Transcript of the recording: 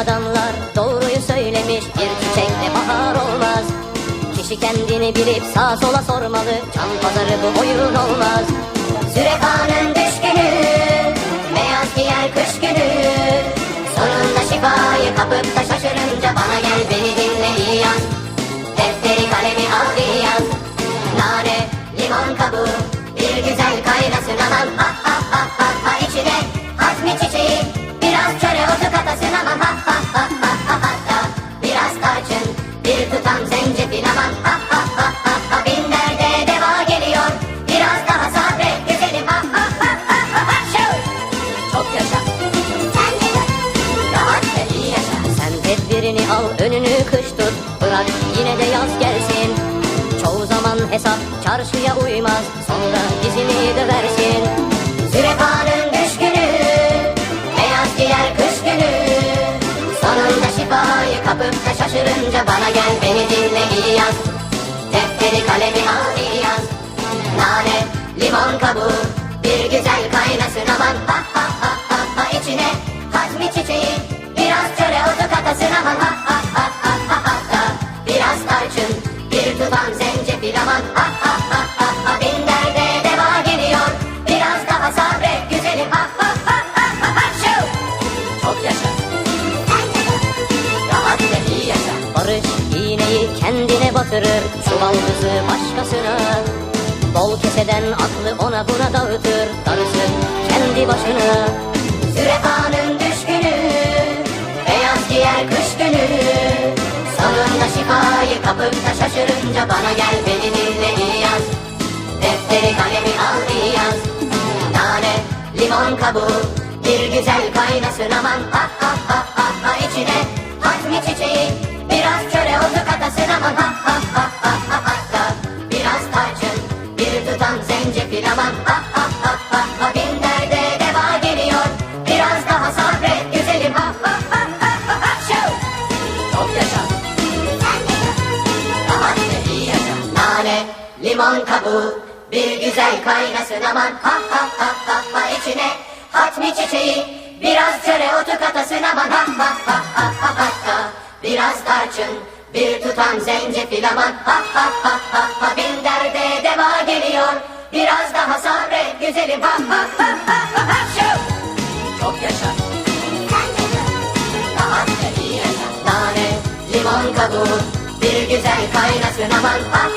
adamlar doğruyu söylemiş. Bir çiçekle bahar olmaz. Kişi kendini bilip sağa sola sormalı. Çam pazarı bu oyun olmaz. Zürefanın düşkünü Beyaz giyer kış günü Sonunda şifayı kapıp da şaşırınca Bana gel beni dinle iyi yaz Defteri kalemi al iyi yaz Nane, limon kabuğu Bir güzel kaynasın aman Ha ha ha ha ha içine. Hazmi çiçeği Tutam zencefil aman. Ha ha ha ha ha. Bin derde deva geliyor. Biraz daha sabret güzelim Ha ha ha ha ha ha. Şov! Çok yaşa. Sen de Rahat ve iyi yaşa. Sen tedbirini al önünü kış tut Bırak yine de yaz gelsin. Çoğu zaman hesap çarşıya uymaz. Sonra dizini döversin. Zürefanın düşkünü Beyaz giyer kış günü. Sonunda şifayı kapıp şaşırınca Bana gel yaz. Defteri kalemi al iyi yaz. Nane, limon kabuğu. Bir güzel kaynasın aman. Ha ha ha ha ha. İçine Hazmi çiçeği. Biraz çöre otu katasın aman. Ha ha ha ha ha ha. Biraz tarçın Bir tutam zencefil aman batırır Çuval kızı başkasına. Bol keseden aklı ona buna dağıtır Darısı kendi başına. Zürefanın düşkünü Beyaz giyer kış günü. Sonunda şifayı kapıp da şaşırınca Bana gel beni dinle iyi yaz Defteri kalemi al iyi yaz Nane, limon kabuğu Bir güzel kaynasın aman Ha ha Tarçın Bir tutam zencefil aman Ha ha ha ha ha Bin derde deva geliyor Biraz daha sabret güzelim Ha ha ha ha ha ha! Çok yaşa Nane, limon kabuğu Bir güzel kaynasın aman Ha ha ha ha ha içine Hatmi çiçeği Biraz çöre otu katasın aman Ha ha ha ha ha hatta Biraz tarçın Bir tutam zencefil aman Ha ha ha ha ha. Bin derde deva geliyor. Biraz daha sabret güzelim Ha ha ha ha ha ha! Çok yaşa. Rahat ve iyi yaşa. Nane, limon kabuğu. Bir güzel kaynasın aman Ha